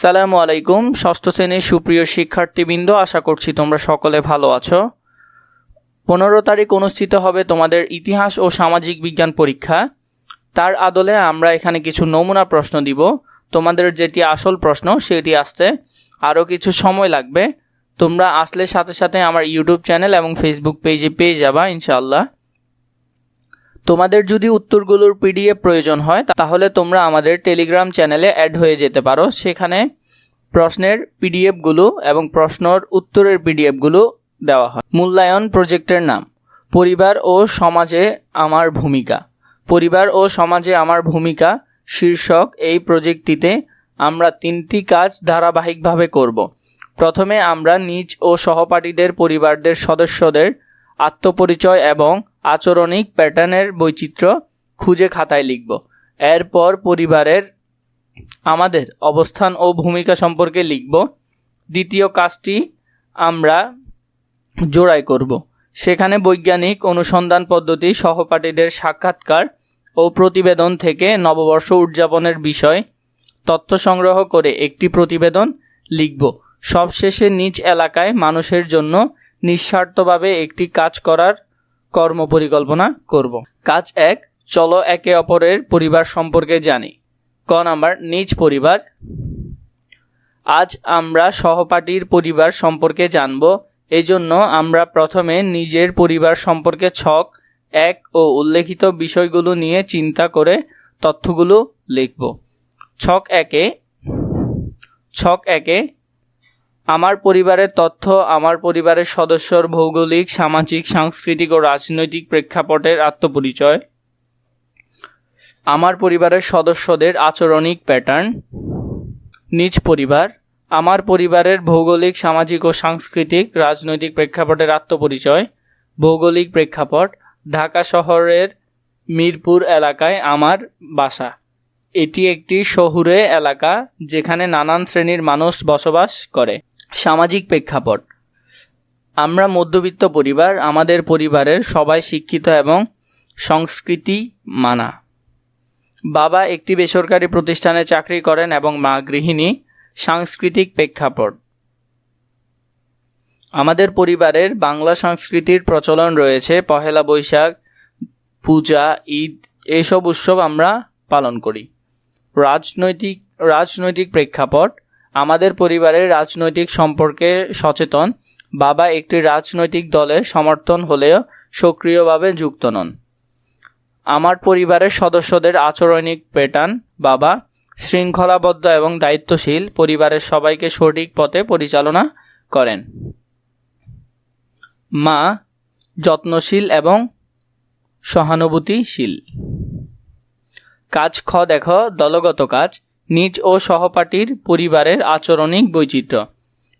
সালামু আলাইকুম, ষষ্ঠ শ্রেণির সুপ্রিয় শিক্ষার্থীবৃন্দ, আশা করছি তোমরা সকলে ভালো আছো। পনেরো তারিখ অনুষ্ঠিত হবে তোমাদের ইতিহাস ও সামাজিক বিজ্ঞান পরীক্ষা। তার আদলে আমরা এখানে কিছু নমুনা প্রশ্ন দিব। তোমাদের যেটি আসল প্রশ্ন, সেটি আসতে আরও কিছু সময় লাগবে। তোমরা আসলে সাথে সাথে আমার ইউটিউব চ্যানেল এবং ফেসবুক পেজে পেয়ে যাবা, ইনশাআল্লাহ। তোমাদের যদি উত্তরগুলোর পিডিএফ প্রয়োজন হয়, তাহলে তোমরা আমাদের টেলিগ্রাম চ্যানেলে অ্যাড হয়ে যেতে পারো। সেখানে প্রশ্নের পিডিএফগুলো এবং প্রশ্নর উত্তরের পিডিএফগুলো দেওয়া হয়। মূল্যায়ন প্রজেক্টের নাম, পরিবার ও সমাজে আমার ভূমিকা। পরিবার ও সমাজে আমার ভূমিকা, শীর্ষক এই প্রজেক্টটিতে আমরা তিনটি কাজ ধারাবাহিকভাবে করব। প্রথমে আমরা নিজ ও সহপাঠীদের পরিবারদের সদস্যদের আত্মপরিচয় এবং আচরণিক প্যাটার্নের বৈচিত্র্য খুঁজে খাতায় লিখব। এরপর পরিবারের আমাদের অবস্থান ও ভূমিকা সম্পর্কে লিখব। দ্বিতীয় কাজটি আমরা জোড়াই করব। সেখানে বৈজ্ঞানিক অনুসন্ধান পদ্ধতি, সহপাঠীদের সাক্ষাৎকার ও প্রতিবেদন থেকে নববর্ষ উদযাপনের বিষয় তথ্য সংগ্রহ করে একটি প্রতিবেদন লিখব। সবশেষে নিজ এলাকায় মানুষের জন্য নিঃস্বার্থভাবে একটি কাজ করার কর্ম পরিকল্পনা করব। কাজ এক, চলো একে অপরের পরিবার সম্পর্কে জানি। ক নাম্বার, নিজ পরিবার। আজ আমরা সহপাঠীর পরিবার সম্পর্কে জানব, এজন্য আমরা প্রথমে নিজের পরিবার সম্পর্কে ছক, এক ও উল্লেখিত বিষয়গুলো নিয়ে চিন্তা করে তথ্যগুলো লিখব। ছক একে ছক একে আমার পরিবারের তথ্য, আমার পরিবারের সদস্যর ভৌগোলিক, সামাজিক, সাংস্কৃতিক ও রাজনৈতিক প্রেক্ষাপটের আত্মপরিচয়। আমার পরিবারের সদস্যদের আচরণিক প্যাটার্ন। নিজ পরিবার। আমার পরিবারের ভৌগোলিক, সামাজিক ও সাংস্কৃতিক, রাজনৈতিক প্রেক্ষাপটের আত্মপরিচয়। ভৌগোলিক প্রেক্ষাপট, ঢাকা শহরের মিরপুর এলাকায় আমার বাসা। এটি একটি শহুরে এলাকা যেখানে নানান শ্রেণির মানুষ বসবাস করে। সামাজিক প্রেক্ষাপট। আমরা মধ্যবিত্ত পরিবার, আমাদের পরিবারের সবাই শিক্ষিত এবং সংস্কৃতি মানা। বাবা একটি বেসরকারি প্রতিষ্ঠানে চাকরি করেন এবং মা গৃহিণী, সাংস্কৃতিক প্রেক্ষাপট। আমাদের পরিবারের বাংলা সংস্কৃতির প্রচলন রয়েছে, পহেলা বৈশাখ, পূজা, ঈদ এইসব উৎসব আমরা পালন করি। রাজনৈতিক রাজনৈতিক প্রেক্ষাপট আমাদের পরিবারের রাজনৈতিক সম্পর্কে সচেতন। বাবা একটি রাজনৈতিক দলের সমর্থন হলেও সক্রিয়ভাবে যুক্ত নন। আমার পরিবারের সদস্যদের আচরণিক প্যাটার্ন, বাবা শৃঙ্খলাবদ্ধ এবং দায়িত্বশীল, পরিবারের সবাইকে সঠিক পথে পরিচালনা করেন। মা যত্নশীল এবং সহানুভূতিশীল। কাজ খ, দেখো, দলগত কাজ। নিজ ও সহপাঠীর পরিবারের আচরণিক বৈচিত্র্য।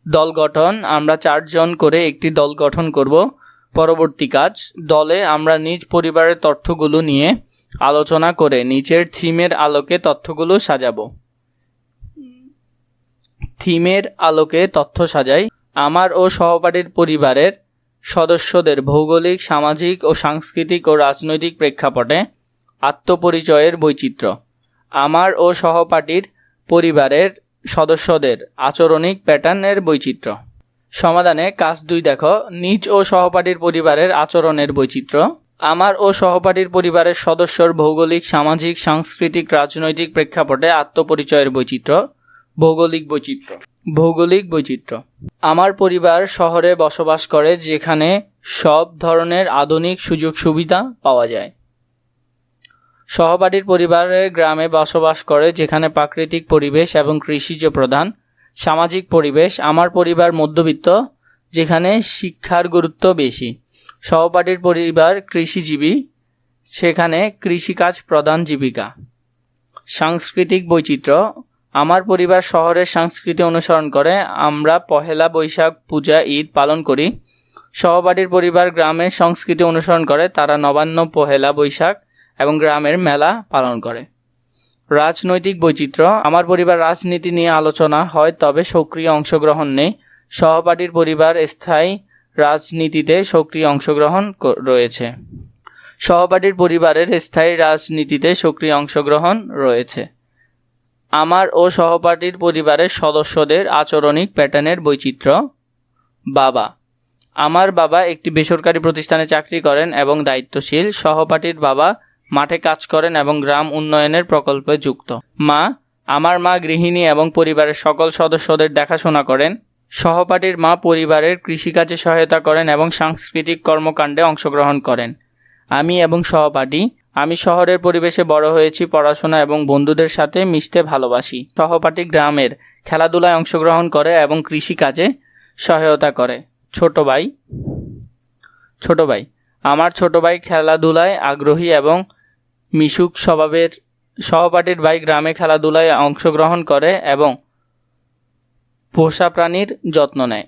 দল গঠন, আমরা চারজন করে একটি দল গঠন করব। পরবর্তী কাজ, দলে আমরা নিজ পরিবারের তথ্যগুলো নিয়ে আলোচনা করে নিচের থিমের আলোকে তথ্যগুলো সাজাবো। থিমের আলোকে তথ্য সাজাই। আমার ও সহপাঠীর পরিবারের সদস্যদের ভৌগোলিক, সামাজিক ও সাংস্কৃতিক ও রাজনৈতিক প্রেক্ষাপটে আত্মপরিচয়ের বৈচিত্র্য। আমার ও সহপাঠীর পরিবারের সদস্যদের আচরণিক প্যাটার্নের বৈচিত্র্য। সমাধানে কাজ দুই দেখো। নিজ ও সহপাঠীর পরিবারের আচরণের বৈচিত্র্য। আমার ও সহপাঠীর পরিবারের সদস্যর ভৌগোলিক, সামাজিক, সাংস্কৃতিক, রাজনৈতিক প্রেক্ষাপটে আত্মপরিচয়ের বৈচিত্র্য। ভৌগোলিক বৈচিত্র্য। ভৌগোলিক বৈচিত্র্য। আমার পরিবার শহরে বসবাস করে যেখানে সব ধরনের আধুনিক সুযোগ সুবিধা পাওয়া যায়। সহপাঠীর পরিবারের গ্রামে বসবাস করে, যেখানে প্রাকৃতিক পরিবেশ এবং কৃষিজ প্রধান, সামাজিক পরিবেশ, আমার পরিবার মধ্যবিত্ত, যেখানে শিক্ষার গুরুত্ব বেশি। সহপাঠীর পরিবার কৃষিজীবী, সেখানে কৃষিকাজ প্রধান জীবিকা। সাংস্কৃতিক বৈচিত্র্য, আমার পরিবার শহরের সংস্কৃতি অনুসরণ করে, আমরা পহেলা বৈশাখ পূজা ঈদ পালন করি। সহপাঠীর পরিবার গ্রামের সংস্কৃতি অনুসরণ করে, তারা নবান্ন পহেলা বৈশাখ এবং গ্রামের মেলা পালন করে। রাজনৈতিক বৈচিত্র্য। আমার পরিবার রাজনীতি নিয়ে আলোচনা হয়, তবে সক্রিয় অংশগ্রহণ নেই। সহপাঠীর পরিবার স্থায়ী রাজনীতিতে সক্রিয় অংশগ্রহণ রয়েছে। সহপাঠীর পরিবারের স্থায়ী রাজনীতিতে সক্রিয় অংশগ্রহণ রয়েছে। আমার ও সহপাঠীর পরিবারের সদস্যদের আচরণিক প্যাটার্নের বৈচিত্র্য। বাবা। আমার বাবা একটি বেসরকারি প্রতিষ্ঠানে চাকরি করেন এবং দায়িত্বশীল। সহপাঠীর বাবা মাঠে কাজ করেন এবং গ্রাম উন্নয়নের প্রকল্পে যুক্ত। মা, আমার মা গৃহিণী এবং পরিবারের সকল সদস্যদের দেখাশোনা করেন। সহপাঠীর মা পরিবারের কৃষিকাজে সহায়তা করেন এবং সাংস্কৃতিক কর্মকাণ্ডে অংশগ্রহণ করেন। আমি এবং সহপাঠী, আমি শহরের পরিবেশে বড় হয়েছি, পড়াশোনা এবং বন্ধুদের সাথে মিশতে ভালোবাসি। সহপাঠী গ্রামের খেলাধুলায় অংশগ্রহণ করে এবং কৃষিকাজে সহায়তা করে। ছোট ভাই ছোট ভাই, আমার ছোট ভাই খেলাধুলায় আগ্রহী এবং মিশুক স্বভাবের সহপাঠীর ভাই গ্রামে খেলাধুলায় অংশগ্রহণ করে এবং পোষা প্রাণীর যত্ন নেয়।